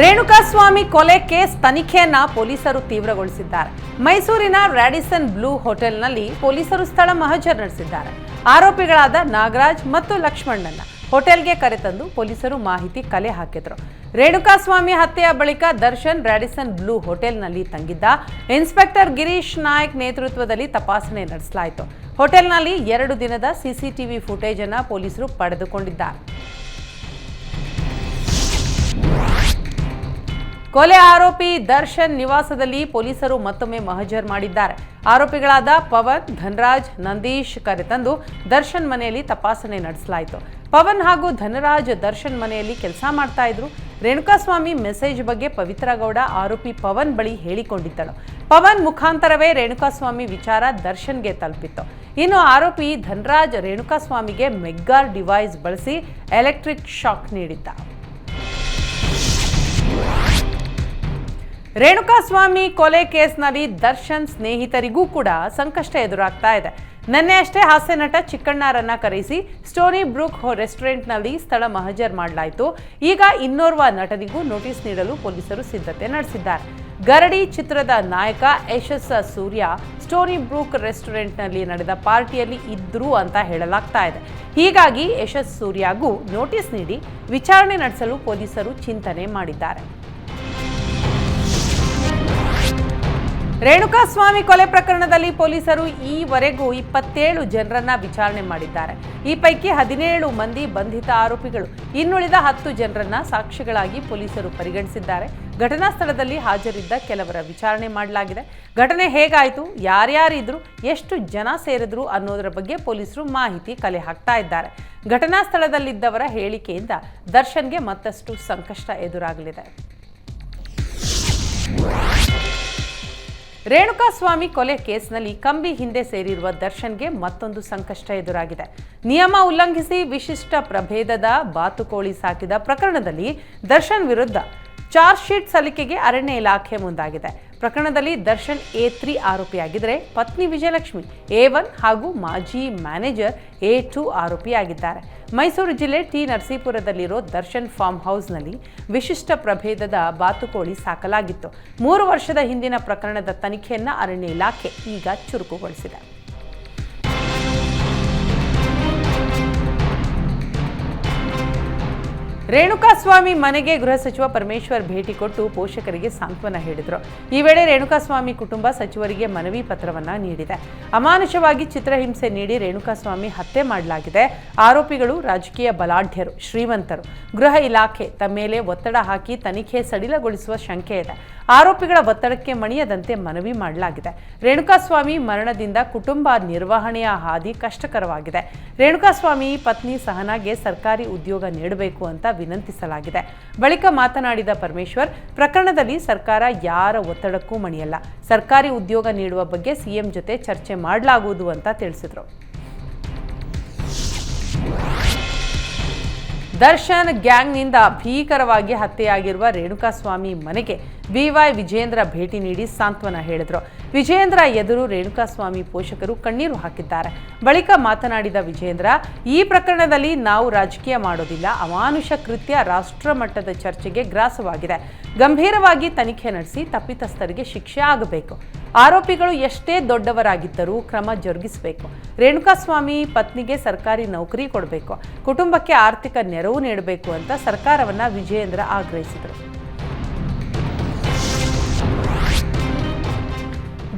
ರೇಣುಕಾಸ್ವಾಮಿ ಕೊಲೆ ಕೇಸ್ ತನಿಖೆಯನ್ನ ಪೊಲೀಸರು ತೀವ್ರಗೊಳಿಸಿದ್ದಾರೆ. ಮೈಸೂರಿನ ರ್ಯಾಡಿಸನ್ ಬ್ಲೂ ಹೋಟೆಲ್ನಲ್ಲಿ ಪೊಲೀಸರು ಸ್ಥಳ ಮಹಜರ್ ನಡೆಸಿದ್ದಾರೆ. ಆರೋಪಿಗಳಾದ ನಾಗರಾಜ್ ಮತ್ತು ಲಕ್ಷ್ಮಣ್ಣನ ಹೋಟೆಲ್ಗೆ ಕರೆತಂದು ಪೊಲೀಸರು ಮಾಹಿತಿ ಕಲೆ ಹಾಕಿದ್ರು. ರೇಣುಕಾಸ್ವಾಮಿ ಹತ್ಯೆಯ ಬಳಿಕ ದರ್ಶನ್ ರ್ಯಾಡಿಸನ್ ಬ್ಲೂ ಹೋಟೆಲ್ನಲ್ಲಿ ತಂಗಿದ್ದ ಇನ್ಸ್ಪೆಕ್ಟರ್ ಗಿರೀಶ್ ನಾಯಕ್ ನೇತೃತ್ವದಲ್ಲಿ ತಪಾಸಣೆ ನಡೆಸಲಾಯಿತು. ಹೋಟೆಲ್ನಲ್ಲಿ ಎರಡು ದಿನದ ಸಿಸಿಟಿವಿ ಫುಟೇಜ್ ಅನ್ನ ಪೊಲೀಸರು ಪಡೆದುಕೊಂಡಿದ್ದಾರೆ. ಕೊಲೆ ಆರೋಪಿ ದರ್ಶನ್ ನಿವಾಸದಲ್ಲಿ ಪೊಲೀಸರು ಮತ್ತೊಮ್ಮೆ ಮಹಜರ್ ಮಾಡಿದ್ದಾರೆ. ಆರೋಪಿಗಳಾದ ಪವನ್, ಧನರಾಜ್, ನಂದೀಶ್ ಕರೆತಂದು ದರ್ಶನ್ ಮನೆಯಲ್ಲಿ ತಪಾಸಣೆ ನಡೆಸಲಾಯಿತು. ಪವನ್ ಹಾಗೂ ಧನರಾಜ್ ದರ್ಶನ್ ಮನೆಯಲ್ಲಿ ಕೆಲಸ ಮಾಡ್ತಾ ಇದ್ರು. ರೇಣುಕಾಸ್ವಾಮಿ ಮೆಸೇಜ್ ಬಗ್ಗೆ ಪವಿತ್ರ ಗೌಡ ಆರೋಪಿ ಪವನ್ ಬಳಿ ಹೇಳಿಕೊಂಡಿದ್ದಳು. ಪವನ್ ಮುಖಾಂತರವೇ ರೇಣುಕಾಸ್ವಾಮಿ ವಿಚಾರ ದರ್ಶನ್ಗೆ ತಲುಪಿತ್ತು. ಇನ್ನು ಆರೋಪಿ ಧನರಾಜ್ ರೇಣುಕಾಸ್ವಾಮಿಗೆ ಮೆಗ್ಗಾರ್ ಡಿವೈಸ್ ಬಳಸಿ ಎಲೆಕ್ಟ್ರಿಕ್ ಶಾಕ್ ನೀಡಿದ್ದ. ರೇಣುಕಾಸ್ವಾಮಿ ಕೊಲೆ ಕೇಸ್ನಲ್ಲಿ ದರ್ಶನ್ ಸ್ನೇಹಿತರಿಗೂ ಕೂಡ ಸಂಕಷ್ಟ ಎದುರಾಗ್ತಾ ಇದೆ. ನಿನ್ನೆ ಅಷ್ಟೇ ಹಾಸ್ಯ ನಟ ಚಿಕ್ಕಣ್ಣರನ್ನ ಕರೆಸಿ ಸ್ಟೋನಿ ಬ್ರೂಕ್ ರೆಸ್ಟೋರೆಂಟ್ನಲ್ಲಿ ಸ್ಥಳ ಮಹಜರ್ ಮಾಡಲಾಯಿತು. ಈಗ ಇನ್ನೋರ್ವ ನಟನಿಗೂ ನೋಟಿಸ್ ನೀಡಲು ಪೊಲೀಸರು ಸಿದ್ಧತೆ ನಡೆಸಿದ್ದಾರೆ. ಗರಡಿ ಚಿತ್ರದ ನಾಯಕ ಯಶಸ್ ಸೂರ್ಯ ಸ್ಟೋನಿ ಬ್ರೂಕ್ ರೆಸ್ಟೋರೆಂಟ್ನಲ್ಲಿ ನಡೆದ ಪಾರ್ಟಿಯಲ್ಲಿ ಇದ್ರು ಅಂತ ಹೇಳಲಾಗ್ತಾ ಇದೆ. ಹೀಗಾಗಿ ಯಶಸ್ ಸೂರ್ಯಗೂ ನೋಟಿಸ್ ನೀಡಿ ವಿಚಾರಣೆ ನಡೆಸಲು ಪೊಲೀಸರು ಚಿಂತನೆ ಮಾಡಿದ್ದಾರೆ. ರೇಣುಕಾಸ್ವಾಮಿ ಕೊಲೆ ಪ್ರಕರಣದಲ್ಲಿ ಪೊಲೀಸರು ಈವರೆಗೂ ಇಪ್ಪತ್ತೇಳು ಜನರನ್ನ ವಿಚಾರಣೆ ಮಾಡಿದ್ದಾರೆ. ಈ ಪೈಕಿ ಹದಿನೇಳು ಮಂದಿ ಬಂಧಿತ ಆರೋಪಿಗಳು, ಇನ್ನುಳಿದ ಹತ್ತು ಜನರನ್ನ ಸಾಕ್ಷಿಗಳಾಗಿ ಪೊಲೀಸರು ಪರಿಗಣಿಸಿದ್ದಾರೆ. ಘಟನಾ ಸ್ಥಳದಲ್ಲಿ ಹಾಜರಿದ್ದ ಕೆಲವರ ವಿಚಾರಣೆ ಮಾಡಲಾಗಿದೆ. ಘಟನೆ ಹೇಗಾಯಿತು, ಯಾರ್ಯಾರಿದ್ರು, ಎಷ್ಟು ಜನ ಸೇರಿದ್ರು ಅನ್ನೋದರ ಬಗ್ಗೆ ಪೊಲೀಸರು ಮಾಹಿತಿ ಕಲೆ ಹಾಕ್ತಾ ಇದ್ದಾರೆ. ಘಟನಾ ಸ್ಥಳದಲ್ಲಿದ್ದವರ ಹೇಳಿಕೆಯಿಂದ ದರ್ಶನ್ಗೆ ಮತ್ತಷ್ಟು ಸಂಕಷ್ಟ ಎದುರಾಗಲಿದೆ. ರೇಣುಕಾಸ್ವಾಮಿ ಕೊಲೆ ಕೇಸ್ನಲ್ಲಿ ಕಂಬಿ ಹಿಂದೆ ಸೇರಿರುವ ದರ್ಶನ್ಗೆ ಮತ್ತೊಂದು ಸಂಕಷ್ಟ ಎದುರಾಗಿದೆ. ನಿಯಮ ಉಲ್ಲಂಘಿಸಿ ವಿಶಿಷ್ಟ ಪ್ರಭೇದದ ಬಾತುಕೋಳಿ ಸಾಕಿದ ಪ್ರಕರಣದಲ್ಲಿ ದರ್ಶನ್ ವಿರುದ್ಧ ಚಾರ್ಜ್ ಶೀಟ್ ಸಲ್ಲಿಕೆಗೆ ಅರಣ್ಯ ಇಲಾಖೆ ಮುಂದಾಗಿದೆ. ಪ್ರಕರಣದಲ್ಲಿ ದರ್ಶನ್ ಎ ತ್ರೀ ಆರೋಪಿಯಾಗಿದ್ದರೆ ಪತ್ನಿ ವಿಜಯಲಕ್ಷ್ಮಿ, ಎ ಒನ್ ಹಾಗೂ ಮಾಜಿ ಮ್ಯಾನೇಜರ್ ಎ ಟೂ ಆರೋಪಿಯಾಗಿದ್ದಾರೆ. ಮೈಸೂರು ಜಿಲ್ಲೆ ಟಿ ನರಸೀಪುರದಲ್ಲಿರೋ ದರ್ಶನ್ ಫಾರ್ಮ್ ಹೌಸ್ನಲ್ಲಿ ವಿಶಿಷ್ಟ ಪ್ರಭೇದದ ಬಾತುಕೋಳಿ ಸಾಕಲಾಗಿತ್ತು. ಮೂರು ವರ್ಷದ ಹಿಂದಿನ ಪ್ರಕರಣದ ತನಿಖೆಯನ್ನು ಅರಣ್ಯ ಇಲಾಖೆ ಈಗ ಚುರುಕುಗೊಳಿಸಿದೆ. ರೇಣುಕಾಸ್ವಾಮಿ ಮನೆಗೆ ಗೃಹ ಸಚಿವ ಪರಮೇಶ್ವರ್ ಭೇಟಿ ಕೊಟ್ಟು ಪೋಷಕರಿಗೆ ಸಾಂತ್ವನ ಹೇಳಿದರು. ಈ ವೇಳೆ ರೇಣುಕಾಸ್ವಾಮಿ ಕುಟುಂಬ ಸಚಿವರಿಗೆ ಮನವಿ ಪತ್ರವನ್ನ ನೀಡಿದೆ. ಅಮಾನುಷವಾಗಿ ಚಿತ್ರಹಿಂಸೆ ನೀಡಿ ರೇಣುಕಾಸ್ವಾಮಿ ಹತ್ಯೆ ಮಾಡಲಾಗಿದೆ. ಆರೋಪಿಗಳು ರಾಜಕೀಯ ಬಲಾಢ್ಯರು, ಶ್ರೀಮಂತರು. ಗೃಹ ಇಲಾಖೆ ತಮ್ಮ ಮೇಲೆ ಒತ್ತಡ ಹಾಕಿ ತನಿಖೆ ಸಡಿಲಗೊಳಿಸುವ ಶಂಕೆ ಇದೆ. ಆರೋಪಿಗಳ ಒತ್ತಡಕ್ಕೆ ಮಣಿಯದಂತೆ ಮನವಿ ಮಾಡಲಾಗಿದೆ. ರೇಣುಕಾಸ್ವಾಮಿ ಮರಣದಿಂದ ಕುಟುಂಬ ನಿರ್ವಹಣೆಯ ಹಾದಿ ಕಷ್ಟಕರವಾಗಿದೆ. ರೇಣುಕಾಸ್ವಾಮಿ ಪತ್ನಿ ಸಹನಾಗೆ ಸರ್ಕಾರಿ ಉದ್ಯೋಗ ನೀಡಬೇಕು ಅಂತ ವಿನಂತಿಸಲಾಗಿದೆ. ಬಳಿಕ ಮಾತನಾಡಿದ ಪರಮೇಶ್ವರ್, ಪ್ರಕರಣದಲ್ಲಿ ಸರ್ಕಾರ ಯಾರ ಒತ್ತಡಕ್ಕೂ ಮಣಿಯಲ್ಲ. ಸರ್ಕಾರಿ ಉದ್ಯೋಗ ನೀಡುವ ಬಗ್ಗೆ ಸಿಎಂ ಜೊತೆ ಚರ್ಚೆ ಮಾಡಲಾಗುವುದು ಅಂತ ತಿಳಿಸಿದರು. ದರ್ಶನ್ ಗ್ಯಾಂಗ್ನಿಂದ ಭೀಕರವಾಗಿ ಹತ್ಯೆಯಾಗಿರುವ ರೇಣುಕಾಸ್ವಾಮಿ ಮನೆಗೆ ಬಿವೈ ವಿಜೇಂದ್ರ ಭೇಟಿ ನೀಡಿ ಸಾಂತ್ವನ ಹೇಳಿದರು. ವಿಜೇಂದ್ರ ಎದುರು ರೇಣುಕಾಸ್ವಾಮಿ ಪೋಷಕರು ಕಣ್ಣೀರು ಹಾಕಿದ್ದಾರೆ. ಬಳಿಕ ಮಾತನಾಡಿದ ವಿಜೇಂದ್ರ ಈ ಪ್ರಕರಣದಲ್ಲಿ ನಾವು ರಾಜಕೀಯ ಮಾಡೋದಿಲ್ಲ. ಅಮಾನುಷ ಕೃತ್ಯ ರಾಷ್ಟ್ರ ಮಟ್ಟದ ಚರ್ಚೆಗೆ ಗ್ರಾಸವಾಗಿದೆ. ಗಂಭೀರವಾಗಿ ತನಿಖೆ ನಡೆಸಿ ತಪ್ಪಿತಸ್ಥರಿಗೆ ಶಿಕ್ಷೆ ಆಗಬೇಕು. ಆರೋಪಿಗಳು ಎಷ್ಟೇ ದೊಡ್ಡವರಾಗಿದ್ದರೂ ಕ್ರಮ ಜರುಗಿಸಬೇಕು. ರೇಣುಕಾಸ್ವಾಮಿ ಪತ್ನಿಗೆ ಸರ್ಕಾರಿ ನೌಕರಿ ಕೊಡಬೇಕು. ಕುಟುಂಬಕ್ಕೆ ಆರ್ಥಿಕ ನೆರವು ನೀಡಬೇಕು ಅಂತ ಸರ್ಕಾರವನ್ನ ವಿಜಯೇಂದ್ರ ಆಗ್ರಹಿಸಿದರು.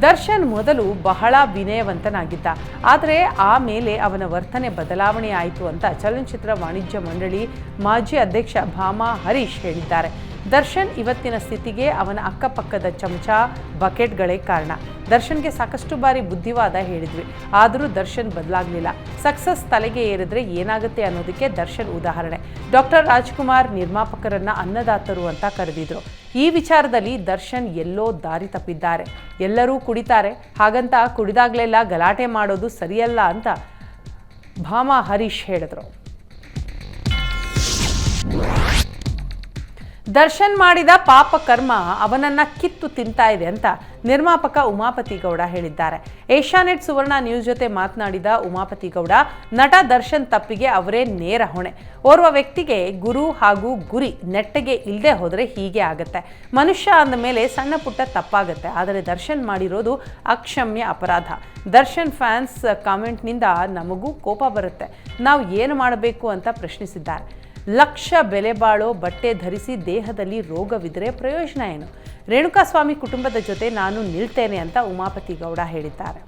ದರ್ಶನ್ ಮೊದಲು ಬಹಳ ವಿನಯವಂತನಾಗಿದ್ದ. ಆದರೆ ಆಮೇಲೆ ಅವನ ವರ್ತನೆ ಬದಲಾವಣೆ ಆಯಿತು ಅಂತ ಚಲನಚಿತ್ರ ವಾಣಿಜ್ಯ ಮಂಡಳಿ ಮಾಜಿ ಅಧ್ಯಕ್ಷ ಭಾಮಾ ಹರೀಶ್ ಹೇಳಿದ್ದಾರೆ. ದರ್ಶನ್ ಇವತ್ತಿನ ಸ್ಥಿತಿಗೆ ಅವನ ಅಕ್ಕಪಕ್ಕದ ಚಮಚ, ಬಕೆಟ್ಗಳೇ ಕಾರಣ. ದರ್ಶನ್ಗೆ ಸಾಕಷ್ಟು ಬಾರಿ ಬುದ್ಧಿವಾದ ಹೇಳಿದ್ವಿ. ಆದರೂ ದರ್ಶನ್ ಬದಲಾಗಲಿಲ್ಲ. ಸಕ್ಸಸ್ ತಲೆಗೆ ಏರಿದ್ರೆ ಏನಾಗುತ್ತೆ ಅನ್ನೋದಕ್ಕೆ ದರ್ಶನ್ ಉದಾಹರಣೆ. ಡಾಕ್ಟರ್ ರಾಜ್ಕುಮಾರ್ ನಿರ್ಮಾಪಕರನ್ನ ಅನ್ನದಾತರು ಅಂತ ಕರೆದಿದ್ರು. ಈ ವಿಚಾರದಲ್ಲಿ ದರ್ಶನ್ ಎಲ್ಲೋ ದಾರಿ ತಪ್ಪಿದ್ದಾರೆ. ಎಲ್ಲರೂ ಕುಡಿತಾರೆ. ಹಾಗಂತ ಕುಡಿದಾಗಲೆಲ್ಲ ಗಲಾಟೆ ಮಾಡೋದು ಸರಿಯಲ್ಲ ಅಂತ ಭಾಮಾ ಹರೀಶ್ ಹೇಳಿದ್ರು. ದರ್ಶನ್ ಮಾಡಿದ ಪಾಪ ಕರ್ಮ ಅವನನ್ನ ಕಿತ್ತು ತಿಂತಾ ಇದೆ ಅಂತ ನಿರ್ಮಾಪಕ ಉಮಾಪತಿ ಗೌಡ ಹೇಳಿದ್ದಾರೆ. ಏಷ್ಯಾನೆಟ್ ಸುವರ್ಣ ನ್ಯೂಸ್ ಜೊತೆ ಮಾತನಾಡಿದ ಉಮಾಪತಿ ಗೌಡ, ನಟ ದರ್ಶನ್ ತಪ್ಪಿಗೆ ಅವರೇ ನೇರ ಹೊಣೆ. ಓರ್ವ ವ್ಯಕ್ತಿಗೆ ಗುರು ಹಾಗೂ ಗುರಿ ನೆಟ್ಟಗೆ ಇಲ್ಲದೆ ಹೋದರೆ ಹೀಗೆ ಆಗುತ್ತೆ. ಮನುಷ್ಯ ಅಂದ ಮೇಲೆ ಸಣ್ಣ ಪುಟ್ಟ ತಪ್ಪಾಗುತ್ತೆ, ಆದರೆ ದರ್ಶನ್ ಮಾಡಿರೋದು ಅಕ್ಷಮ್ಯ ಅಪರಾಧ. ದರ್ಶನ್ ಫ್ಯಾನ್ಸ್ ಕಾಮೆಂಟ್ನಿಂದ ನಮಗೂ ಕೋಪ ಬರುತ್ತೆ. ನಾವು ಏನು ಮಾಡಬೇಕು ಅಂತ ಪ್ರಶ್ನಿಸಿದ್ದಾರೆ. ಲಕ್ಷ ಬೆಲೆ ಬಾಳೋ ಬಟ್ಟೆ ಧರಿಸಿ ದೇಹದಲ್ಲಿ ರೋಗವಿದ್ರೆ ಪ್ರಯೋಜನ ಏನು? ರೇಣುಕಾಸ್ವಾಮಿ ಕುಟುಂಬದ ಜೊತೆ ನಾನು ನಿಲ್ತೇನೆ ಅಂತ ಉಮಾಪತಿ ಗೌಡ ಹೇಳಿದ್ದಾರೆ.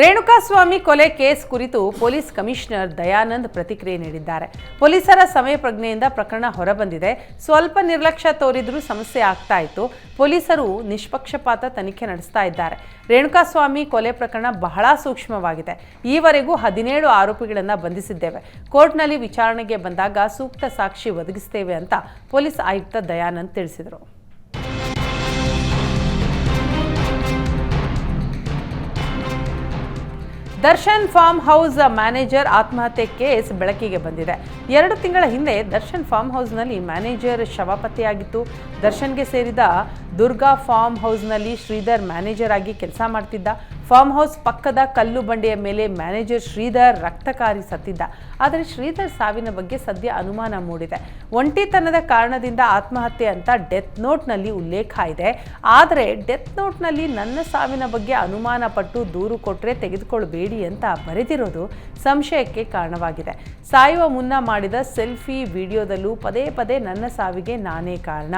ರೇಣುಕಾಸ್ವಾಮಿ ಕೊಲೆ ಕೇಸ್ ಕುರಿತು ಪೊಲೀಸ್ ಕಮಿಷನರ್ ದಯಾನಂದ್ ಪ್ರತಿಕ್ರಿಯೆ ನೀಡಿದ್ದಾರೆ. ಪೊಲೀಸರ ಸಮಯ ಪ್ರಜ್ಞೆಯಿಂದ ಪ್ರಕರಣ ಹೊರಬಂದಿದೆ. ಸ್ವಲ್ಪ ನಿರ್ಲಕ್ಷ್ಯ ತೋರಿದ್ರೂ ಸಮಸ್ಯೆ ಆಗ್ತಾ ಇತ್ತು. ಪೊಲೀಸರು ನಿಷ್ಪಕ್ಷಪಾತ ತನಿಖೆ ನಡೆಸ್ತಾ ಇದ್ದಾರೆ. ರೇಣುಕಾಸ್ವಾಮಿ ಕೊಲೆ ಪ್ರಕರಣ ಬಹಳ ಸೂಕ್ಷ್ಮವಾಗಿದೆ. ಈವರೆಗೂ ಹದಿನೇಳು ಆರೋಪಿಗಳನ್ನು ಬಂಧಿಸಿದ್ದೇವೆ. ಕೋರ್ಟ್ನಲ್ಲಿ ವಿಚಾರಣೆಗೆ ಬಂದಾಗ ಸೂಕ್ತ ಸಾಕ್ಷಿ ಒದಗಿಸ್ತೇವೆ ಅಂತ ಪೊಲೀಸ್ ಆಯುಕ್ತ ದಯಾನಂದ್ ತಿಳಿಸಿದರು. ದರ್ಶನ್ ಫಾರ್ಮ್ ಹೌಸ್ ಮ್ಯಾನೇಜರ್ ಆತ್ಮಹತ್ಯೆ ಕೇಸ್ ಬೆಳಕಿಗೆ ಬಂದಿದೆ. ಎರಡು ತಿಂಗಳ ಹಿಂದೆ ದರ್ಶನ್ ಫಾರ್ಮ್ ಹೌಸ್ನಲ್ಲಿ ಮ್ಯಾನೇಜರ್ ಶವ ಪತ್ತೆಯಾಗಿತ್ತು ದರ್ಶನ್ಗೆ ಸೇರಿದ ದುರ್ಗಾ ಫಾರ್ಮ್ ಹೌಸ್ನಲ್ಲಿ ಶ್ರೀಧರ್ ಮ್ಯಾನೇಜರ್ ಆಗಿ ಕೆಲಸ ಮಾಡ್ತಿದ್ದ. ಫಾರ್ಮ್ ಹೌಸ್ ಪಕ್ಕದ ಕಲ್ಲು ಬಂಡೆಯ ಮೇಲೆ ಮ್ಯಾನೇಜರ್ ಶ್ರೀಧರ್ ರಕ್ತಕಾರಿ ಸತ್ತಿದ್ದ. ಆದರೆ ಶ್ರೀಧರ್ ಸಾವಿನ ಬಗ್ಗೆ ಸದ್ಯ ಅನುಮಾನ ಮೂಡಿದೆ. ಒಂಟಿತನದ ಕಾರಣದಿಂದ ಆತ್ಮಹತ್ಯೆ ಅಂತ ಡೆತ್ ನೋಟ್ನಲ್ಲಿ ಉಲ್ಲೇಖ ಇದೆ. ಆದರೆ ಡೆತ್ ನೋಟ್ನಲ್ಲಿ ನನ್ನ ಸಾವಿನ ಬಗ್ಗೆ ಅನುಮಾನ ಪಟ್ಟು ದೂರು ಕೊಟ್ಟರೆ ತೆಗೆದುಕೊಳ್ಬೇಡಿ ಅಂತ ಬರೆದಿರೋದು ಸಂಶಯಕ್ಕೆ ಕಾರಣವಾಗಿದೆ. ಸಾಯುವ ಮುನ್ನ ಮಾಡಿದ ಸೆಲ್ಫಿ ವಿಡಿಯೋದಲ್ಲೂ ಪದೇ ಪದೇ ನನ್ನ ಸಾವಿಗೆ ನಾನೇ ಕಾರಣ.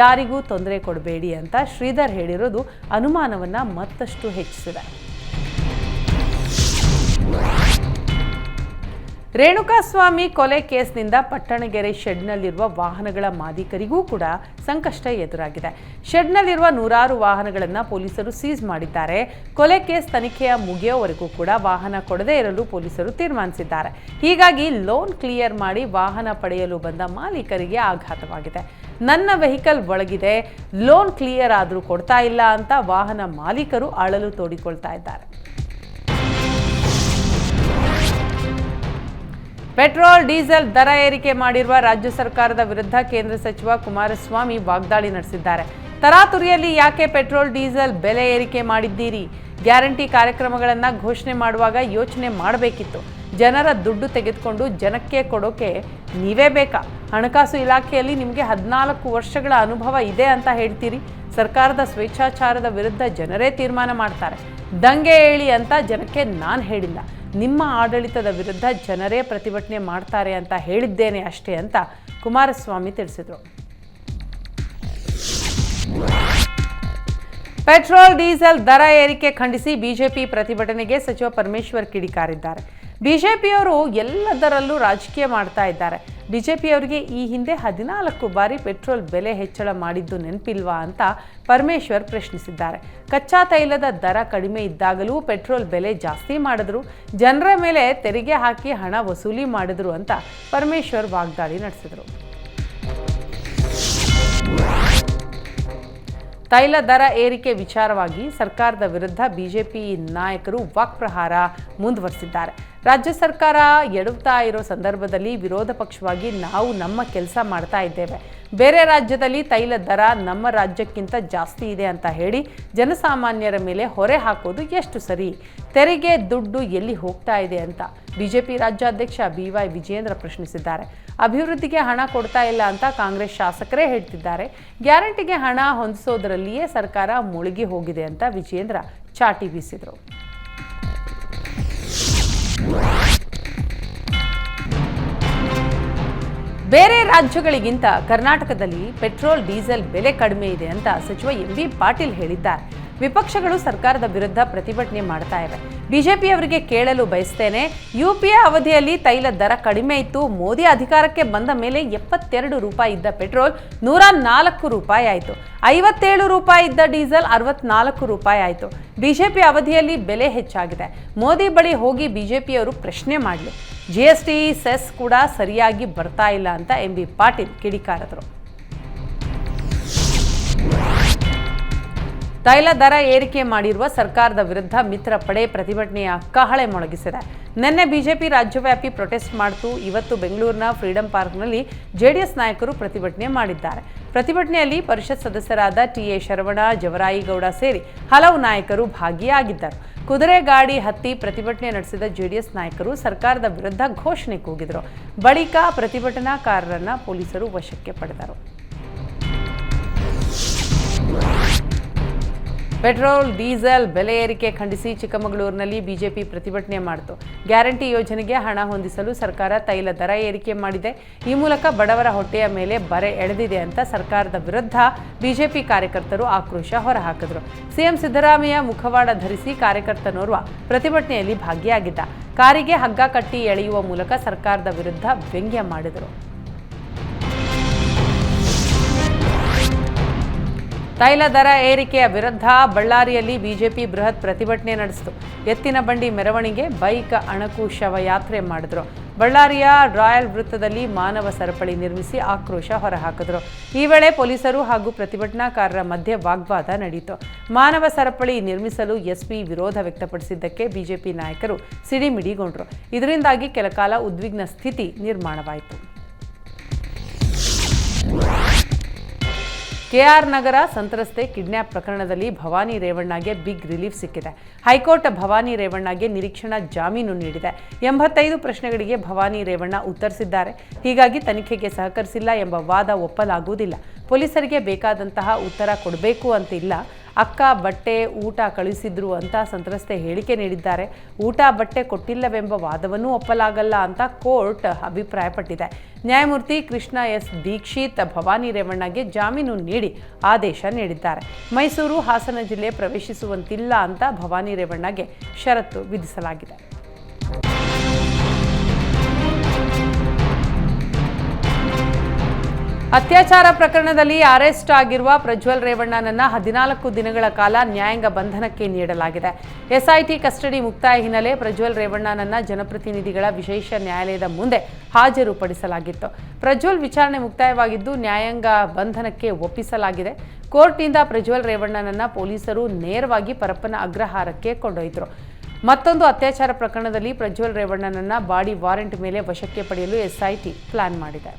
ಯಾರಿಗೂ ತೊಂದರೆ ಕೊಡಬೇಡಿ. ಅಂತ ಶ್ರೀಧರ್ ಹೇಳಿರೋದು ಅನುಮಾನವನ್ನು ಮತ್ತಷ್ಟು ಹೆಚ್ಚಿಸಿದೆ. ರೇಣುಕಾಸ್ವಾಮಿ ಕೊಲೆ ಕೇಸ್ನಿಂದ ಪಟ್ಟಣಗೆರೆ ಶೆಡ್ನಲ್ಲಿರುವ ವಾಹನಗಳ ಮಾಲೀಕರಿಗೂ ಕೂಡ ಸಂಕಷ್ಟ ಎದುರಾಗಿದೆ. ಶೆಡ್ನಲ್ಲಿರುವ ನೂರಾರು ವಾಹನಗಳನ್ನು ಪೊಲೀಸರು ಸೀಸ್ ಮಾಡಿದ್ದಾರೆ. ಕೊಲೆ ಕೇಸ್ ತನಿಖೆಯ ಮುಗಿಯೋವರೆಗೂ ಕೂಡ ವಾಹನ ಕೊಡದೇ ಇರಲು ಪೊಲೀಸರು ತೀರ್ಮಾನಿಸಿದ್ದಾರೆ. ಹೀಗಾಗಿ ಲೋನ್ ಕ್ಲಿಯರ್ ಮಾಡಿ ವಾಹನ ಪಡೆಯಲು ಬಂದ ಮಾಲೀಕರಿಗೆ ಆಘಾತವಾಗಿದೆ. ನನ್ನ ವೆಹಿಕಲ್ ಒಳಗಿದೆ, ಲೋನ್ ಕ್ಲಿಯರ್ ಆದರೂ ಕೊಡ್ತಾ ಇಲ್ಲ ಅಂತ ವಾಹನ ಮಾಲೀಕರು ಅಳಲು ತೋಡಿಕೊಳ್ತಾ ಇದ್ದಾರೆ. ಪೆಟ್ರೋಲ್, ಡೀಸೆಲ್ ದರ ಏರಿಕೆ ಮಾಡಿರುವ ರಾಜ್ಯ ಸರ್ಕಾರದ ವಿರುದ್ಧ ಕೇಂದ್ರ ಸಚಿವ ಕುಮಾರಸ್ವಾಮಿ ವಾಗ್ದಾಳಿ ನಡೆಸಿದ್ದಾರೆ. ತರಾತುರಿಯಲ್ಲಿ ಯಾಕೆ ಪೆಟ್ರೋಲ್, ಡೀಸೆಲ್ ಬೆಲೆ ಏರಿಕೆ ಮಾಡಿದ್ದೀರಿ? ಗ್ಯಾರಂಟಿ ಕಾರ್ಯಕ್ರಮಗಳನ್ನು ಘೋಷಣೆ ಮಾಡುವಾಗ ಯೋಚನೆ ಮಾಡಬೇಕಿತ್ತು. ಜನರ ದುಡ್ಡು ತೆಗೆದುಕೊಂಡು ಜನಕ್ಕೆ ಕೊಡೋಕೆ ನೀವೇ ಬೇಕಾ? ಹಣಕಾಸು ಇಲಾಖೆಯಲ್ಲಿ ನಿಮಗೆ ಹದಿನಾಲ್ಕು ವರ್ಷಗಳ ಅನುಭವ ಇದೆ ಅಂತ ಹೇಳ್ತೀರಿ. ಸರ್ಕಾರದ ಸ್ವೇಚ್ಛಾಚಾರದ ವಿರುದ್ಧ ಜನರೇ ತೀರ್ಮಾನ ಮಾಡ್ತಾರೆ. ದಂಗೆ ಹೇಳಿ ಅಂತ ಜನಕ್ಕೆ ನಾನು ಹೇಳಿಲ್ಲ. ನಿಮ್ಮ ಆಡಳಿತದ ವಿರುದ್ಧ ಜನರೇ ಪ್ರತಿಭಟನೆ ಮಾಡ್ತಾರೆ ಅಂತ ಹೇಳಿದ್ದೇನೆ ಅಷ್ಟೇ ಅಂತ ಕುಮಾರಸ್ವಾಮಿ ತಿಳಿಸಿದರು. ಪೆಟ್ರೋಲ್, ಡೀಸೆಲ್ ದರ ಏರಿಕೆ ಖಂಡಿಸಿ ಬಿಜೆಪಿ ಪ್ರತಿಭಟನೆಗೆ ಸಚಿವ ಪರಮೇಶ್ವರ್ ಕಿಡಿಕಾರಿದ್ದಾರೆ. ಬಿಜೆಪಿಯವರು ಎಲ್ಲದರಲ್ಲೂ ರಾಜಕೀಯ ಮಾಡ್ತಾ ಇದ್ದಾರೆ. ಬಿ ಜೆ ಪಿಯವರಿಗೆ ಈ ಹಿಂದೆ ಹದಿನಾಲ್ಕು ಬಾರಿ ಪೆಟ್ರೋಲ್ ಬೆಲೆ ಹೆಚ್ಚಳ ಮಾಡಿದ್ದು ನೆನಪಿಲ್ವಾ ಅಂತ ಪರಮೇಶ್ವರ್ ಪ್ರಶ್ನಿಸಿದ್ದಾರೆ. ಕಚ್ಚಾ ತೈಲದ ದರ ಕಡಿಮೆ ಇದ್ದಾಗಲೂ ಪೆಟ್ರೋಲ್ ಬೆಲೆ ಜಾಸ್ತಿ ಮಾಡಿದ್ರು. ಜನರ ಮೇಲೆ ತೆರಿಗೆ ಹಾಕಿ ಹಣ ವಸೂಲಿ ಮಾಡಿದ್ರು ಅಂತ ಪರಮೇಶ್ವರ್ ವಾಗ್ದಾಳಿ ನಡೆಸಿದರು. ತೈಲ ದರ ಏರಿಕೆ ವಿಚಾರವಾಗಿ ಸರ್ಕಾರದ ವಿರುದ್ಧ ಬಿಜೆಪಿ ನಾಯಕರು ವಾಕ್ಪ್ರಹಾರ ಮುಂದುವರೆಸಿದ್ದಾರೆ. ರಾಜ್ಯ ಸರ್ಕಾರ ಎಡುತ್ತಾ ಇರೋ ಸಂದರ್ಭದಲ್ಲಿ ವಿರೋಧ ಪಕ್ಷವಾಗಿ ನಾವು ನಮ್ಮ ಕೆಲಸ ಮಾಡ್ತಾ ಇದ್ದೇವೆ. ಬೇರೆ ರಾಜ್ಯದಲ್ಲಿ ತೈಲ ದರ ನಮ್ಮ ರಾಜ್ಯಕ್ಕಿಂತ ಜಾಸ್ತಿ ಇದೆ ಅಂತ ಹೇಳಿ ಜನಸಾಮಾನ್ಯರ ಮೇಲೆ ಹೊರೆ ಹಾಕೋದು ಎಷ್ಟು ಸರಿ? ತೆರಿಗೆ ದುಡ್ಡು ಎಲ್ಲಿ ಹೋಗ್ತಾ ಇದೆ ಅಂತ ಬಿಜೆಪಿ ರಾಜ್ಯಾಧ್ಯಕ್ಷ ಬಿ ವೈ ವಿಜೇಂದ್ರ ಪ್ರಶ್ನಿಸಿದ್ದಾರೆ. ಅಭಿವೃದ್ಧಿಗೆ ಹಣ ಕೊಡ್ತಾ ಇಲ್ಲ ಅಂತ ಕಾಂಗ್ರೆಸ್ ಶಾಸಕರೇ ಹೇಳ್ತಿದ್ದಾರೆ. ಗ್ಯಾರಂಟಿಗೆ ಹಣ ಹೊಂದಿಸೋದರಲ್ಲಿಯೇ ಸರ್ಕಾರ ಮುಳುಗಿ ಹೋಗಿದೆ ಅಂತ ವಿಜೇಂದ್ರ ಚಾಟಿ ಬೀಸಿದರು. ಬೇರೆ ರಾಜ್ಯಗಳಿಗಿಂತ ಕರ್ನಾಟಕದಲ್ಲಿ ಪೆಟ್ರೋಲ್, ಡೀಸೆಲ್ ಬೆಲೆ ಕಡಿಮೆ ಇದೆ ಅಂತ ಸಚಿವ ಎಂ ಬಿ ಪಾಟೀಲ್ ಹೇಳಿದ್ದಾರೆ. ವಿಪಕ್ಷಗಳು ಸರ್ಕಾರದ ವಿರುದ್ಧ ಪ್ರತಿಭಟನೆ ಮಾಡ್ತಾ ಇವೆ. ಬಿಜೆಪಿಯವರಿಗೆ ಕೇಳಲು ಬಯಸ್ತೇನೆ. ಯುಪಿಎ ಅವಧಿಯಲ್ಲಿ ತೈಲ ದರ ಕಡಿಮೆ ಇತ್ತು. ಮೋದಿ ಅಧಿಕಾರಕ್ಕೆ ಬಂದ ಮೇಲೆ ಎಪ್ಪತ್ತೆರಡು ರೂಪಾಯಿ ಇದ್ದ ಪೆಟ್ರೋಲ್ ನೂರ ನಾಲ್ಕು ರೂಪಾಯಿ ಆಯಿತು. ಐವತ್ತೇಳು ರೂಪಾಯಿ ಇದ್ದ ಡೀಸೆಲ್ ಅರವತ್ನಾಲ್ಕು ರೂಪಾಯಿ ಆಯಿತು. ಬಿಜೆಪಿ ಅವಧಿಯಲ್ಲಿ ಬೆಲೆ ಹೆಚ್ಚಾಗಿದೆ. ಮೋದಿ ಬಳಿ ಹೋಗಿ ಬಿಜೆಪಿಯವರು ಪ್ರಶ್ನೆ ಮಾಡಲಿ. ಜಿ ಎಸ್ ಟಿ ಸೆಸ್ ಕೂಡ ಸರಿಯಾಗಿ ಬರ್ತಾ ಇಲ್ಲ ಅಂತ ಎಂ ಬಿ ಪಾಟೀಲ್ ಕಿಡಿಕಾರದರು. ತೈಲ ದರ ಏರಿಕೆ ಮಾಡಿರುವ ಸರ್ಕಾರದ ವಿರುದ್ಧ ಮಿತ್ರ ಪಡೆ ಪ್ರತಿಭಟನೆಯ ಕಹಳೆ ಮೊಳಗಿಸಿದೆ ನಿನ್ನೆ ಬಿಜೆಪಿ ರಾಜ್ಯವ್ಯಾಪಿ ಪ್ರೊಟೆಸ್ಟ್ ಮಾಡ್ತು. ಇವತ್ತು ಬೆಂಗಳೂರಿನ ಫ್ರೀಡಂ ಪಾರ್ಕ್ನಲ್ಲಿ ಜೆಡಿಎಸ್ ನಾಯಕರು ಪ್ರತಿಭಟನೆ ಮಾಡಿದ್ದಾರೆ. ಪ್ರತಿಭಟನೆಯಲ್ಲಿ ಪರಿಷತ್ ಸದಸ್ಯರಾದ ಟಿಎ ಶರವಣ, ಜವರಾಯಿಗೌಡ ಸೇರಿ ಹಲವು ನಾಯಕರು ಭಾಗಿಯಾಗಿದ್ದರು. ಕುದುರೆ ಗಾಡಿ ಹತ್ತಿ ಪ್ರತಿಭಟನೆ ನಡೆಸಿದ ಜೆಡಿಎಸ್ ನಾಯಕರು ಸರ್ಕಾರದ ವಿರುದ್ಧ ಘೋಷಣೆ ಕೂಗಿದರು. ಬಳಿಕ ಪ್ರತಿಭಟನಾಕಾರರನ್ನ ಪೊಲೀಸರು ವಶಕ್ಕೆ ಪಡೆದರು. ಪೆಟ್ರೋಲ್, ಡೀಸೆಲ್ ಬೆಲೆ ಏರಿಕೆ ಖಂಡಿಸಿ ಚಿಕ್ಕಮಗಳೂರಿನಲ್ಲಿ ಬಿಜೆಪಿ ಪ್ರತಿಭಟನೆ ಮಾಡಿತು. ಗ್ಯಾರಂಟಿ ಯೋಜನೆಗೆ ಹಣ ಹೊಂದಿಸಲು ಸರ್ಕಾರ ತೈಲ ದರ ಏರಿಕೆ ಮಾಡಿದೆ. ಈ ಮೂಲಕ ಬಡವರ ಹೊಟ್ಟೆಯ ಮೇಲೆ ಬರೆ ಎಳೆದಿದೆ ಅಂತ ಸರ್ಕಾರದ ವಿರುದ್ಧ ಬಿಜೆಪಿ ಕಾರ್ಯಕರ್ತರು ಆಕ್ರೋಶ ಹೊರಹಾಕಿದ್ರು. ಸಿಎಂ ಸಿದ್ದರಾಮಯ್ಯ ಮುಖವಾಡ ಧರಿಸಿ ಕಾರ್ಯಕರ್ತನೋರ್ವ ಪ್ರತಿಭಟನೆಯಲ್ಲಿ ಭಾಗಿಯಾಗಿದ್ದ. ಕಾರಿಗೆ ಹಗ್ಗ ಕಟ್ಟಿ ಎಳೆಯುವ ಮೂಲಕ ಸರ್ಕಾರದ ವಿರುದ್ಧ ವ್ಯಂಗ್ಯ ಮಾಡಿದರು. ತೈಲ ದರ ಏರಿಕೆಯ ವಿರುದ್ಧ ಬಳ್ಳಾರಿಯಲ್ಲಿ ಬಿಜೆಪಿ ಬೃಹತ್ ಪ್ರತಿಭಟನೆ ನಡೆಸಿತು. ಎತ್ತಿನ ಬಂಡಿ ಮೆರವಣಿಗೆ, ಬೈಕ್ ಅಣಕು ಶವಯಾತ್ರೆ ಮಾಡಿದ್ರು. ಬಳ್ಳಾರಿಯ ರಾಯಲ್ ವೃತ್ತದಲ್ಲಿ ಮಾನವ ಸರಪಳಿ ನಿರ್ಮಿಸಿ ಆಕ್ರೋಶ ಹೊರಹಾಕಿದ್ರು. ಈ ವೇಳೆ ಪೊಲೀಸರು ಹಾಗೂ ಪ್ರತಿಭಟನಾಕಾರರ ಮಧ್ಯೆ ವಾಗ್ವಾದ ನಡೆಯಿತು ಮಾನವ ಸರಪಳಿ ನಿರ್ಮಿಸಲು ಎಸ್ಪಿ ವಿರೋಧ ವ್ಯಕ್ತಪಡಿಸಿದ್ದಕ್ಕೆ ಬಿಜೆಪಿ ನಾಯಕರು ಸಿಡಿಮಿಡಿಗೊಂಡರು. ಇದರಿಂದಾಗಿ ಕೆಲಕಾಲ ಉದ್ವಿಗ್ನ ಸ್ಥಿತಿ ನಿರ್ಮಾಣವಾಯಿತು. ಕೆಆರ್ ನಗರ ಸಂತ್ರಸ್ತೆ ಕಿಡ್ನ್ಯಾಪ್ ಪ್ರಕರಣದಲ್ಲಿ ಭವಾನಿ ರೇವಣ್ಣಗೆ ಬಿಗ್ ರಿಲೀಫ್ ಸಿಕ್ಕಿದೆ. ಹೈಕೋರ್ಟ್ ಭವಾನಿ ರೇವಣ್ಣಗೆ ನಿರೀಕ್ಷಣಾ ಜಾಮೀನು ನೀಡಿದೆ. ಎಂಬತ್ತೈದು ಪ್ರಶ್ನೆಗಳಿಗೆ ಭವಾನಿ ರೇವಣ್ಣ ಉತ್ತರಿಸಿದ್ದಾರೆ. ಹೀಗಾಗಿ ತನಿಖೆಗೆ ಸಹಕರಿಸಿಲ್ಲ ಎಂಬ ವಾದ ಒಪ್ಪಲಾಗುವುದಿಲ್ಲ. ಪೊಲೀಸರಿಗೆ ಬೇಕಾದಂತಹ ಉತ್ತರ ಕೊಡಬೇಕು ಅಂತಿಲ್ಲ. ಅಕ್ಕ ಬಟ್ಟೆ ಊಟ ಕಳುಹಿಸಿದ್ರು ಅಂತ ಸಂತ್ರಸ್ತೆ ಹೇಳಿಕೆ ನೀಡಿದ್ದಾರೆ. ಊಟ ಬಟ್ಟೆ ಕೊಟ್ಟಿಲ್ಲವೆಂಬ ವಾದವನ್ನೂ ಒಪ್ಪಲಾಗಲ್ಲ ಅಂತ ಕೋರ್ಟ್ ಅಭಿಪ್ರಾಯಪಟ್ಟಿದೆ. ನ್ಯಾಯಮೂರ್ತಿ ಕೃಷ್ಣ ಎಸ್ ದೀಕ್ಷಿತ್ ಭವಾನಿ ರೇವಣ್ಣಗೆ ಜಾಮೀನು ನೀಡಿ ಆದೇಶ ನೀಡಿದ್ದಾರೆ. ಮೈಸೂರು ಹಾಸನ ಜಿಲ್ಲೆ ಪ್ರವೇಶಿಸುವಂತಿಲ್ಲ ಅಂತ ಭವಾನಿ ರೇವಣ್ಣಗೆ ಷರತ್ತು ವಿಧಿಸಲಾಗಿದೆ. ಅತ್ಯಾಚಾರ ಪ್ರಕರಣದಲ್ಲಿ ಅರೆಸ್ಟ್ ಆಗಿರುವ ಪ್ರಜ್ವಲ್ ರೇವಣ್ಣನನ್ನ ಹದಿನಾಲ್ಕು ದಿನಗಳ ಕಾಲ ನ್ಯಾಯಾಂಗ ಬಂಧನಕ್ಕೆ ನೀಡಲಾಗಿದೆ. ಎಸ್ಐಟಿ ಕಸ್ಟಡಿ ಮುಕ್ತಾಯ ಹಿನ್ನೆಲೆ ಪ್ರಜ್ವಲ್ ರೇವಣ್ಣನನ್ನ ಜನಪ್ರತಿನಿಧಿಗಳ ವಿಶೇಷ ನ್ಯಾಯಾಲಯದ ಮುಂದೆ ಹಾಜರುಪಡಿಸಲಾಗಿತ್ತು. ಪ್ರಜ್ವಲ್ ವಿಚಾರಣೆ ಮುಕ್ತಾಯವಾಗಿದ್ದು, ನ್ಯಾಯಾಂಗ ಬಂಧನಕ್ಕೆ ಒಪ್ಪಿಸಲಾಗಿದೆ. ಕೋರ್ಟ್ನಿಂದ ಪ್ರಜ್ವಲ್ ರೇವಣ್ಣನನ್ನ ಪೊಲೀಸರು ನೇರವಾಗಿ ಪರಪ್ಪನ ಅಗ್ರಹಾರಕ್ಕೆ ಕೊಂಡೊಯ್ದರು. ಮತ್ತೊಂದು ಅತ್ಯಾಚಾರ ಪ್ರಕರಣದಲ್ಲಿ ಪ್ರಜ್ವಲ್ ರೇವಣ್ಣನನ್ನ ಬಾಡಿ ವಾರೆಂಟ್ ಮೇಲೆ ವಶಕ್ಕೆ ಪಡೆಯಲು ಎಸ್ಐಟಿ ಪ್ಲಾನ್ ಮಾಡಿದೆ.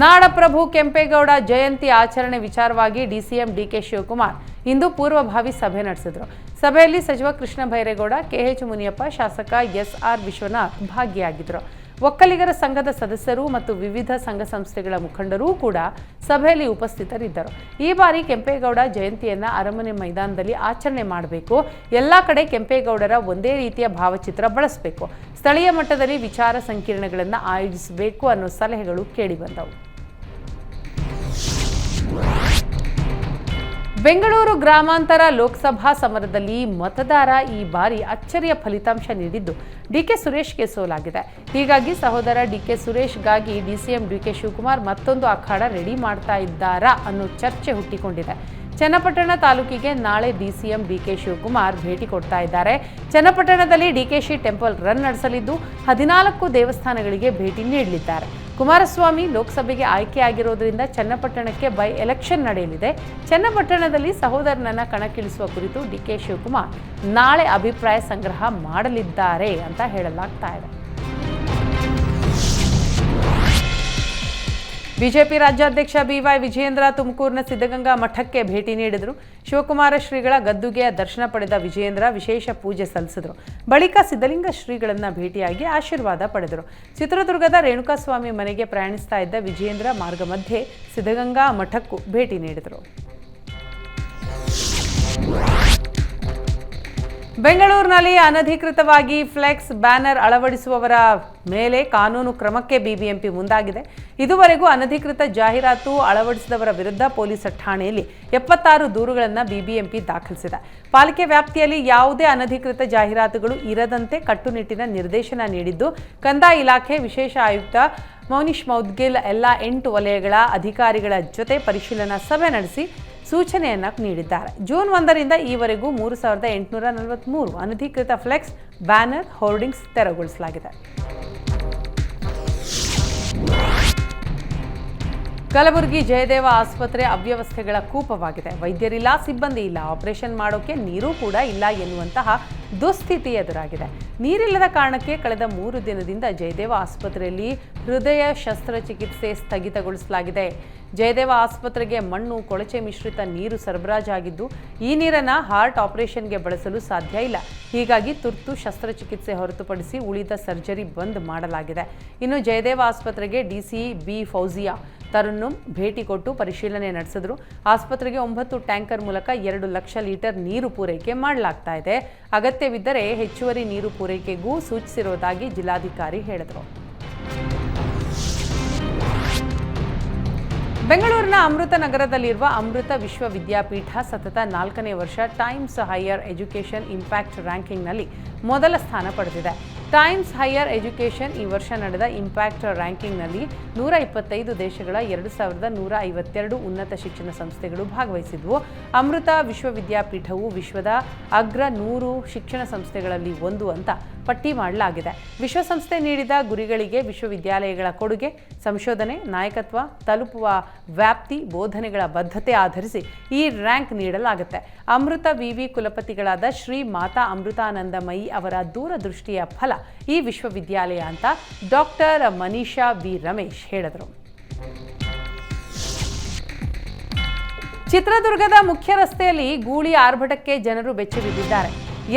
ನಾಡಪ್ರಭು ಕೆಂಪೇಗೌಡ ಜಯಂತಿ ಆಚರಣೆ ವಿಚಾರವಾಗಿ ಡಿಸಿಎಂ ಡಿಕೆ ಶಿವಕುಮಾರ್ ಇಂದು ಪೂರ್ವಭಾವಿ ಸಭೆ ನಡೆಸಿದರು. ಸಭೆಯಲ್ಲಿ ಸಚಿವ ಕೃಷ್ಣ ಬೈರೇಗೌಡ ಕೆಎಚ್ ಮುನಿಯಪ್ಪ, ಶಾಸಕ ಎಸ್ಆರ್ ವಿಶ್ವನಾಥ್ ಭಾಗಿಯಾಗಿದ್ದರು ಒಕ್ಕಲಿಗರ ಸಂಘದ ಸದಸ್ಯರು ಮತ್ತು ವಿವಿಧ ಸಂಘ ಸಂಸ್ಥೆಗಳ ಮುಖಂಡರೂ ಕೂಡ ಸಭೆಯಲ್ಲಿ ಉಪಸ್ಥಿತರಿದ್ದರು. ಈ ಬಾರಿ ಕೆಂಪೇಗೌಡ ಜಯಂತಿಯನ್ನ ಅರಮನೆ ಮೈದಾನದಲ್ಲಿ ಆಚರಣೆ ಮಾಡಬೇಕು. ಎಲ್ಲ ಕಡೆ ಕೆಂಪೇಗೌಡರ ಒಂದೇ ರೀತಿಯ ಭಾವಚಿತ್ರ ಬಳಸಬೇಕು. ಸ್ಥಳೀಯ ಮಟ್ಟದಲ್ಲಿ ವಿಚಾರ ಸಂಕಿರಣಗಳನ್ನು ಆಯೋಜಿಸಬೇಕು ಅನ್ನೋ ಸಲಹೆಗಳು ಕೇಳಿಬಂದವು ಬೆಂಗಳೂರು ಗ್ರಾಮಾಂತರ ಲೋಕಸಭಾ ಸಮರದಲ್ಲಿ ಮತದಾರ ಈ ಬಾರಿ ಅಚ್ಚರಿಯ ಫಲಿತಾಂಶ ನೀಡಿದ್ದು ಡಿಕೆ ಸುರೇಶ್ಗೆ ಸೋಲಾಗಿದೆ. ಹೀಗಾಗಿ ಸಹೋದರ ಡಿಕೆ ಸುರೇಶ್ಗಾಗಿ ಡಿಸಿಎಂ ಡಿಕೆ ಶಿವಕುಮಾರ್ ಮತ್ತೊಂದು ಅಖಾಡ ರೆಡಿ ಮಾಡ್ತಾ ಇದ್ದಾರಾ ಅನ್ನೋ ಚರ್ಚೆ ಹುಟ್ಟಿಕೊಂಡಿದೆ. ಚನ್ನಪಟ್ಟಣ ತಾಲೂಕಿಗೆ ನಾಳೆ ಡಿಸಿಎಂ ಡಿಕೆ ಶಿವಕುಮಾರ್ ಭೇಟಿ ಕೊಡ್ತಾ ಇದ್ದಾರೆ. ಚನ್ನಪಟ್ಟಣದಲ್ಲಿ ಡಿಕೆಶಿ ಟೆಂಪಲ್ ರನ್ ನಡೆಸಲಿದ್ದು ಹದಿನಾಲ್ಕು ದೇವಸ್ಥಾನಗಳಿಗೆ ಭೇಟಿ ನೀಡಲಿದ್ದಾರೆ. ಕುಮಾರಸ್ವಾಮಿ ಲೋಕಸಭೆಗೆ ಆಯ್ಕೆಯಾಗಿರೋದ್ರಿಂದ ಚನ್ನಪಟ್ಟಣಕ್ಕೆ ಬೈ ಎಲೆಕ್ಷನ್ ನಡೆಯಲಿದೆ. ಚನ್ನಪಟ್ಟಣದಲ್ಲಿ ಸಹೋದರನನ್ನ ಕಣಕ್ಕಿಳಿಸುವ ಕುರಿತು ಡಿಕೆ ಶಿವಕುಮಾರ್ ನಾಳೆ ಅಭಿಪ್ರಾಯ ಸಂಗ್ರಹ ಮಾಡಲಿದ್ದಾರೆ ಅಂತ ಹೇಳಲಾಗ್ತಾ ಇದೆ. ಬಿಜೆಪಿ ರಾಜ್ಯಾಧ್ಯಕ್ಷ ಬಿವೈ ವಿಜಯೇಂದ್ರ ತುಮಕೂರಿನ ಸಿದ್ಧಗಂಗಾ ಮಠಕ್ಕೆ ಭೇಟಿ ನೀಡಿದರು. ಶಿವಕುಮಾರ ಶ್ರೀಗಳ ಗದ್ದುಗೆಯ ದರ್ಶನ ಪಡೆದ ವಿಜಯೇಂದ್ರ ವಿಶೇಷ ಪೂಜೆ ಸಲ್ಲಿಸಿದರು. ಬಳಿಕ ಸಿದ್ಧಲಿಂಗ ಶ್ರೀಗಳನ್ನ ಭೇಟಿಯಾಗಿ ಆಶೀರ್ವಾದ ಪಡೆದರು. ಚಿತ್ರದುರ್ಗದ ರೇಣುಕಾಸ್ವಾಮಿ ಮನೆಗೆ ಪ್ರಯಾಣಿಸ್ತಾ ಇದ್ದ ವಿಜಯೇಂದ್ರ ಮಾರ್ಗ ಮಧ್ಯೆ ಸಿದ್ಧಗಂಗಾ ಮಠಕ್ಕೂ ಭೇಟಿ ನೀಡಿದರು. ಬೆಂಗಳೂರಿನಲ್ಲಿ ಅನಧಿಕೃತವಾಗಿ ಫ್ಲೆಕ್ಸ್ ಬ್ಯಾನರ್ ಅಳವಡಿಸುವವರ ಮೇಲೆ ಕಾನೂನು ಕ್ರಮಕ್ಕೆ ಬಿಬಿಎಂಪಿ ಮುಂದಾಗಿದೆ. ಇದುವರೆಗೂ ಅನಧಿಕೃತ ಜಾಹೀರಾತು ಅಳವಡಿಸಿದವರ ವಿರುದ್ಧ ಪೊಲೀಸ್ ಠಾಣೆಯಲ್ಲಿ ಎಪ್ಪತ್ತಾರು ದೂರುಗಳನ್ನು ಬಿಬಿಎಂಪಿ ದಾಖಲಿಸಿದೆ. ಪಾಲಿಕೆ ವ್ಯಾಪ್ತಿಯಲ್ಲಿ ಯಾವುದೇ ಅನಧಿಕೃತ ಜಾಹೀರಾತುಗಳು ಇರದಂತೆ ಕಟ್ಟುನಿಟ್ಟಿನ ನಿರ್ದೇಶನ ನೀಡಿದ್ದು, ಕಂದಾಯ ಇಲಾಖೆ ವಿಶೇಷ ಆಯುಕ್ತ ಮೌನಿಶ್ ಮೌದ್ಗಿಲ್ ಎಲ್ಲ ಎಂಟು ವಲಯಗಳ ಅಧಿಕಾರಿಗಳ ಜೊತೆ ಪರಿಶೀಲನಾ ಸಭೆ ನಡೆಸಿ ಸೂಚನೆಯನ್ನು ನೀಡಿದ್ದಾರೆ. ಜೂನ್ ಒಂದರಿಂದ ಈವರೆಗೂ ಮೂರು ಸಾವಿರದ ಎಂಟುನೂರ ನಲವತ್ತ್ಮೂರು ಅನಧಿಕೃತ ಫ್ಲೆಕ್ಸ್, ಬ್ಯಾನರ್, ಹೋರ್ಡಿಂಗ್ಸ್ ತೆರವುಗೊಳಿಸಲಾಗಿದೆ. ಕಲಬುರಗಿ ಜಯದೇವ ಆಸ್ಪತ್ರೆ ಅವ್ಯವಸ್ಥೆಗಳ ಕೂಪವಾಗಿದೆ. ವೈದ್ಯರಿಲ್ಲ, ಸಿಬ್ಬಂದಿ ಇಲ್ಲ. ಆಪರೇಷನ್ ಮಾಡೋಕೆ ನೀರು ಕೂಡ ಇಲ್ಲ ಎನ್ನುವಂತಹ ದುಸ್ಥಿತಿ ಎದುರಾಗಿದೆ. ನೀರಿಲ್ಲದ ಕಾರಣಕ್ಕೆ ಕಳೆದ ಮೂರು ದಿನದಿಂದ ಜಯದೇವ ಆಸ್ಪತ್ರೆಯಲ್ಲಿ ಹೃದಯ ಶಸ್ತ್ರಚಿಕಿತ್ಸೆ ಸ್ಥಗಿತಗೊಳಿಸಲಾಗಿದೆ. ಜಯದೇವ ಆಸ್ಪತ್ರೆಗೆ ಮಣ್ಣು, ಕೊಳಚೆ ಮಿಶ್ರಿತ ನೀರು ಸರಬರಾಜಾಗಿದ್ದು ಈ ನೀರನ್ನು ಹಾರ್ಟ್ ಆಪರೇಷನ್ಗೆ ಬಳಸಲು ಸಾಧ್ಯ ಇಲ್ಲ. ಹೀಗಾಗಿ ತುರ್ತು ಶಸ್ತ್ರಚಿಕಿತ್ಸೆ ಹೊರತುಪಡಿಸಿ ಉಳಿದ ಸರ್ಜರಿ ಬಂದ್ ಮಾಡಲಾಗಿದೆ. ಇನ್ನು ಜಯದೇವ ಆಸ್ಪತ್ರೆಗೆ ಡಿಸಿ ಬಿ ಫೌಜಿಯಾ ತರುಣ್ಣುಂ ಭೇಟಿ ಕೊಟ್ಟು ಪರಿಶೀಲನೆ ನಡೆಸಿದ್ರು. ಆಸ್ಪತ್ರೆಗೆ ಒಂಬತ್ತು ಟ್ಯಾಂಕರ್ ಮೂಲಕ ಎರಡು ಲಕ್ಷ ಲೀಟರ್ ನೀರು ಪೂರೈಕೆ ಮಾಡಲಾಗ್ತಾ ಇದೆ. ಅಗತ್ಯವಿದ್ದರೆ ಹೆಚ್ಚುವರಿ ನೀರು ಪೂರೈಕೆಗೂ ಸೂಚಿಸಿರುವುದಾಗಿ ಜಿಲ್ಲಾಧಿಕಾರಿ ಹೇಳಿದರು. ಬೆಂಗಳೂರಿನ ಅಮೃತ ನಗರದಲ್ಲಿರುವ ಅಮೃತ ವಿಶ್ವವಿದ್ಯಾಪೀಠ ಸತತ ನಾಲ್ಕನೇ ವರ್ಷ ಟೈಮ್ಸ್ ಹೈಯರ್ ಎಜುಕೇಷನ್ ಇಂಪ್ಯಾಕ್ಟ್ ರ್ಯಾಂಕಿಂಗ್ನಲ್ಲಿ ಮೊದಲ ಸ್ಥಾನ ಪಡೆದಿದೆ. ಟೈಮ್ಸ್ ಹೈಯರ್ ಎಜುಕೇಷನ್ ಈ ವರ್ಷ ನಡೆದ ಇಂಪ್ಯಾಕ್ಟ್ ರ್ಯಾಂಕಿಂಗ್ನಲ್ಲಿ ನೂರ ಇಪ್ಪತ್ತೈದು ದೇಶಗಳ ಎರಡು ಸಾವಿರದ ನೂರ ಐವತ್ತೆರಡು ಉನ್ನತ ಶಿಕ್ಷಣ ಸಂಸ್ಥೆಗಳು ಭಾಗವಹಿಸಿದ್ವು. ಅಮೃತ ವಿಶ್ವವಿದ್ಯಾಪೀಠವು ವಿಶ್ವದ ಅಗ್ರ ನೂರು ಶಿಕ್ಷಣ ಸಂಸ್ಥೆಗಳಲ್ಲಿ ಒಂದು ಅಂತ ಪಟ್ಟಿ ಮಾಡಲಾಗಿದೆ. ವಿಶ್ವಸಂಸ್ಥೆ ನೀಡಿದ ಗುರಿಗಳಿಗೆ ವಿಶ್ವವಿದ್ಯಾಲಯಗಳ ಕೊಡುಗೆ, ಸಂಶೋಧನೆ, ನಾಯಕತ್ವ, ತಲುಪುವ ವ್ಯಾಪ್ತಿ, ಬೋಧನೆಗಳ ಬದ್ಧತೆ ಆಧರಿಸಿ ಈ ರ್ಯಾಂಕ್ ನೀಡಲಾಗುತ್ತೆ. ಅಮೃತ ವಿವಿ ಕುಲಪತಿಗಳಾದ ಶ್ರೀ ಮಾತಾ ಅಮೃತಾನಂದಮಯಿ ಅವರ ದೂರದೃಷ್ಟಿಯ ಫಲ ಈ ವಿಶ್ವವಿದ್ಯಾಲಯ ಅಂತ ಡಾಕ್ಟರ್ ಮನೀಷಾ ವಿ ರಮೇಶ್ ಹೇಳಿದರು. ಚಿತ್ರದುರ್ಗದ ಮುಖ್ಯ ರಸ್ತೆಯಲ್ಲಿ ಗೂಳಿ ಆರ್ಭಟಕ್ಕೆ ಜನರು ಬೆಚ್ಚಿ ಬಿದ್ದಿದ್ದಾರೆ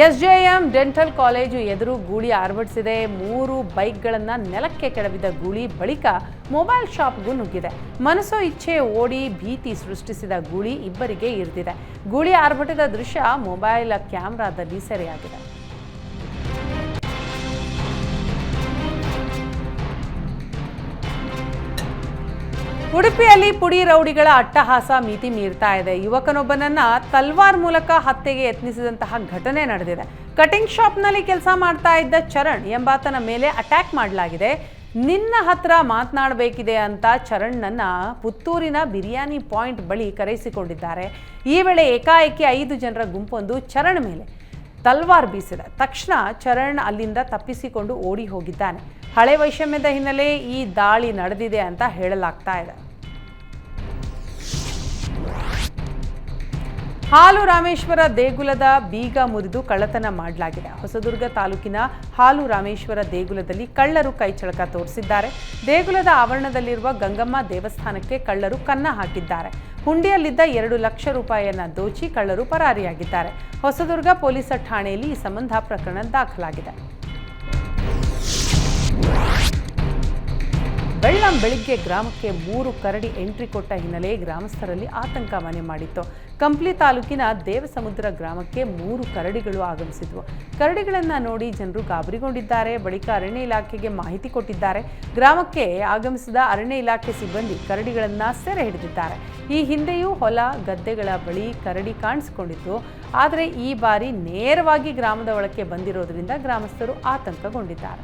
ಎಸ್ಜೆಎಂ ಡೆಂಟಲ್ ಕಾಲೇಜು ಎದುರು ಗೂಳಿ ಆರ್ಭಟಿಸಿದೆ. ಮೂರು ಬೈಕ್ಗಳನ್ನು ನೆಲಕ್ಕೆ ಕೆಡವಿದ ಗೂಳಿ ಬಳಿಕ ಮೊಬೈಲ್ ಶಾಪ್ಗೂ ನುಗ್ಗಿದೆ. ಮನಸ್ಸೋ ಇಚ್ಛೆ ಓಡಿ ಭೀತಿ ಸೃಷ್ಟಿಸಿದ ಗೂಳಿ ಇಬ್ಬರಿಗೆ ಇರಿದಿದೆ. ಗೂಳಿ ಆರ್ಭಟದ ದೃಶ್ಯ ಮೊಬೈಲ್ ಕ್ಯಾಮ್ರಾದಲ್ಲಿ ಸೆರೆಯಾಗಿದೆ. ಉಡುಪಿಯಲ್ಲಿ ಪುಡಿ ರೌಡಿಗಳ ಅಟ್ಟಹಾಸ ಮಿತಿ ಮೀರ್ತಾ ಇದೆ. ಯುವಕನೊಬ್ಬನನ್ನ ತಲ್ವಾರ್ ಮೂಲಕ ಹತ್ಯೆಗೆ ಯತ್ನಿಸಿದಂತಹ ಘಟನೆ ನಡೆದಿದೆ. ಕಟಿಂಗ್ ಶಾಪ್ನಲ್ಲಿ ಕೆಲಸ ಮಾಡ್ತಾ ಇದ್ದ ಚರಣ್ ಎಂಬಾತನ ಮೇಲೆ ಅಟ್ಯಾಕ್ ಮಾಡಲಾಗಿದೆ. ನಿನ್ನ ಹತ್ರ ಮಾತನಾಡಬೇಕಿದೆ ಅಂತ ಚರಣ್ನನ್ನ ಪುತ್ತೂರಿನ ಬಿರಿಯಾನಿ ಪಾಯಿಂಟ್ ಬಳಿ ಕರೆಸಿಕೊಂಡಿದ್ದಾರೆ. ಈ ವೇಳೆ ಏಕಾಏಕಿ ಐದು ಜನರ ಗುಂಪೊಂದು ಚರಣ್ ಮೇಲೆ ತಲ್ವಾರ್ ಬೀಸಿದೆ. ತಕ್ಷಣ ಚರಣ್ ಅಲ್ಲಿಂದ ತಪ್ಪಿಸಿಕೊಂಡು ಓಡಿ ಹೋಗಿದ್ದಾನೆ. ಹಳೆ ವೈಷಮ್ಯದ ಹಿನ್ನೆಲೆ ಈ ದಾಳಿ ನಡೆದಿದೆ ಅಂತ ಹೇಳಲಾಗ್ತಾ ಇದೆ. ಹಾಲು ರಾಮೇಶ್ವರ ದೇಗುಲದ ಬೀಗ ಮುರಿದು ಕಳ್ಳತನ ಮಾಡಲಾಗಿದೆ. ಹೊಸದುರ್ಗ ತಾಲೂಕಿನ ಹಾಲು ರಾಮೇಶ್ವರ ದೇಗುಲದಲ್ಲಿ ಕಳ್ಳರು ಕೈಚಳಕ ತೋರಿಸಿದ್ದಾರೆ. ದೇಗುಲದ ಆವರಣದಲ್ಲಿರುವ ಗಂಗಮ್ಮ ದೇವಸ್ಥಾನಕ್ಕೆ ಕಳ್ಳರು ಕನ್ನ ಹಾಕಿದ್ದಾರೆ. ಹುಂಡಿಯಲ್ಲಿದ್ದ ಎರಡು ಲಕ್ಷ ರೂಪಾಯಿಯನ್ನ ದೋಚಿ ಕಳ್ಳರು ಪರಾರಿಯಾಗಿದ್ದಾರೆ. ಹೊಸದುರ್ಗ ಪೊಲೀಸರ ಠಾಣೆಯಲ್ಲಿ ಈ ಸಂಬಂಧ ಪ್ರಕರಣ ದಾಖಲಾಗಿದೆ. ಬೆಳ್ಳಂ ಬೆಳಿಗ್ಗೆ ಗ್ರಾಮಕ್ಕೆ ಮೂರು ಕರಡಿ ಎಂಟ್ರಿ ಕೊಟ್ಟ ಹಿನ್ನೆಲೆ ಗ್ರಾಮಸ್ಥರಲ್ಲಿ ಆತಂಕ ಮನೆ ಮಾಡಿತ್ತು. ಕಂಪ್ಲಿ ತಾಲೂಕಿನ ದೇವಸಮುದ್ರ ಗ್ರಾಮಕ್ಕೆ ಮೂರು ಕರಡಿಗಳು ಆಗಮಿಸಿದ್ವು. ಕರಡಿಗಳನ್ನು ನೋಡಿ ಜನರು ಗಾಬರಿಗೊಂಡಿದ್ದಾರೆ. ಬಳಿಕ ಅರಣ್ಯ ಇಲಾಖೆಗೆ ಮಾಹಿತಿ ಕೊಟ್ಟಿದ್ದಾರೆ. ಗ್ರಾಮಕ್ಕೆ ಆಗಮಿಸಿದ ಅರಣ್ಯ ಇಲಾಖೆ ಸಿಬ್ಬಂದಿ ಕರಡಿಗಳನ್ನು ಸೆರೆ ಹಿಡಿದಿದ್ದಾರೆ. ಈ ಹಿಂದೆಯೂ ಹೊಲ, ಗದ್ದೆಗಳ ಬಳಿ ಕರಡಿ ಕಾಣಿಸಿಕೊಂಡಿತ್ತು. ಆದರೆ ಈ ಬಾರಿ ನೇರವಾಗಿ ಗ್ರಾಮದ ಒಳಕ್ಕೆ ಬಂದಿರೋದರಿಂದ ಗ್ರಾಮಸ್ಥರು ಆತಂಕಗೊಂಡಿದ್ದಾರೆ.